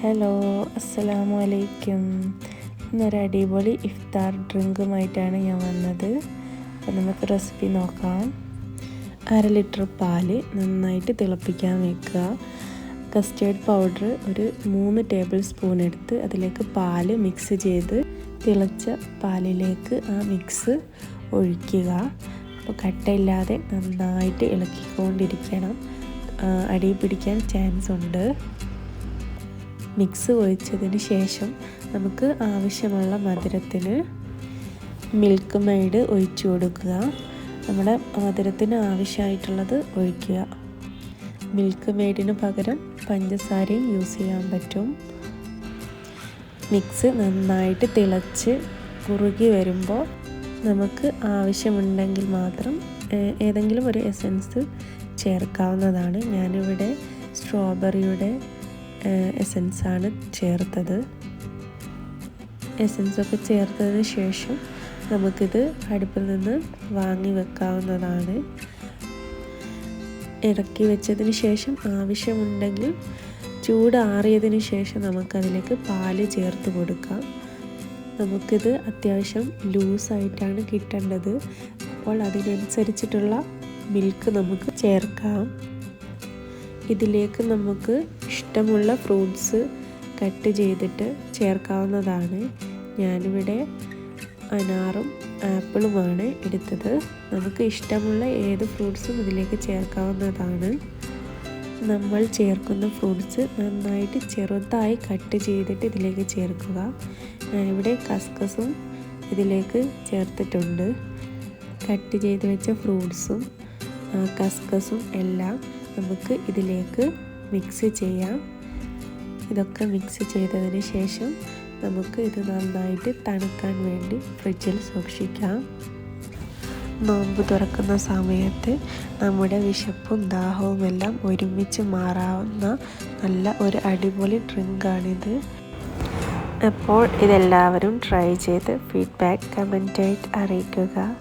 Hello അസ്സലാമു അലൈക്കും ഇന്നൊരു അടിപൊളി ഇഫ്താർ ഡ്രിങ്കുമായിട്ടാണ് ഞാൻ വന്നത്. അപ്പം നമുക്ക് റെസിപ്പി നോക്കാം. അര ലിറ്റർ പാൽ നന്നായിട്ട് തിളപ്പിക്കാൻ വെക്കുക. കസ്റ്റേർഡ് പൗഡർ ഒരു മൂന്ന് ടേബിൾ സ്പൂൺ എടുത്ത് അതിലേക്ക് പാൽ മിക്സ് ചെയ്ത് തിളച്ച പാലിലേക്ക് ആ മിക്സ് ഒഴിക്കുക. അപ്പോൾ കട്ടയില്ലാതെ നന്നായിട്ട് ഇളക്കിക്കൊണ്ടിരിക്കണം. അടി പിടിക്കാൻ ചാൻസ് ഉണ്ട് മിക്സ് ഒഴിച്ചതിന് ശേഷം നമുക്ക് ആവശ്യമുള്ള മധുരത്തിന് മിൽക്ക് മെയ്ഡ് ഒഴിച്ചു കൊടുക്കുക. നമ്മുടെ മധുരത്തിന് ആവശ്യമായിട്ടുള്ളത് ഒഴിക്കുക. മിൽക്ക് മെയ്ഡിന് പകരം പഞ്ചസാരയും യൂസ് ചെയ്യാൻ പറ്റും. മിക്സ് നന്നായിട്ട് തിളച്ച് കുറുകി വരുമ്പോൾ നമുക്ക് ആവശ്യമുണ്ടെങ്കിൽ മാത്രം ഏതെങ്കിലും ഒരു എസൻസ് ചേർക്കാവുന്നതാണ്. ഞാനിവിടെ സ്ട്രോബെറിയുടെ എസൻസാണ് ചേർത്തത്. എസൻസൊക്കെ ചേർത്തതിന് ശേഷം നമുക്കിത് അടുപ്പിൽ നിന്ന് വാങ്ങി വെക്കാവുന്നതാണ്. ഇറക്കി വെച്ചതിന് ശേഷം ആവശ്യമുണ്ടെങ്കിൽ ചൂടാറിയതിന് ശേഷം നമുക്കതിലേക്ക് പാൽ ചേർത്ത് കൊടുക്കാം. നമുക്കിത് അത്യാവശ്യം ലൂസായിട്ടാണ് കിട്ടേണ്ടത്. അപ്പോൾ അതിനനുസരിച്ചിട്ടുള്ള മിൽക്ക് നമുക്ക് ചേർക്കാം. ഇതിലേക്ക് നമുക്ക് ഇഷ്ടമുള്ള ഫ്രൂട്ട്സ് കട്ട് ചെയ്തിട്ട് ചേർക്കാവുന്നതാണ്. ഞാനിവിടെ അനാറും ആപ്പിളുമാണ് എടുത്തത്. നമുക്ക് ഇഷ്ടമുള്ള ഏത് ഫ്രൂട്ട്സും ഇതിലേക്ക് ചേർക്കാവുന്നതാണ്. നമ്മൾ ചേർക്കുന്ന ഫ്രൂട്ട്സ് നന്നായിട്ട് ചെറുതായി കട്ട് ചെയ്തിട്ട് ഇതിലേക്ക് ചേർക്കുക. ഞാനിവിടെ കസ്കസും ഇതിലേക്ക് ചേർത്തിട്ടുണ്ട്. കട്ട് ചെയ്ത് വെച്ച ഫ്രൂട്ട്സും കസ്കസും എല്ലാം നമുക്ക് ഇതിലേക്ക് മിക്സ് ചെയ്യാം. ഇതൊക്കെ മിക്സ് ചെയ്തതിന് ശേഷം നമുക്ക് ഇത് നന്നായിട്ട് തണുക്കാൻ വേണ്ടി ഫ്രിഡ്ജിൽ സൂക്ഷിക്കാം. നോമ്പ് തുറക്കുന്ന സമയത്ത് നമ്മുടെ വിശപ്പും ദാഹവും എല്ലാം ഒരുമിച്ച് മാറാവുന്ന നല്ല ഒരു അടിപൊളി ഡ്രിങ്കാണിത്. അപ്പോൾ ഇതെല്ലാവരും ട്രൈ ചെയ്ത് ഫീഡ്ബാക്ക് കമന്റായിട്ട് അറിയിക്കുക.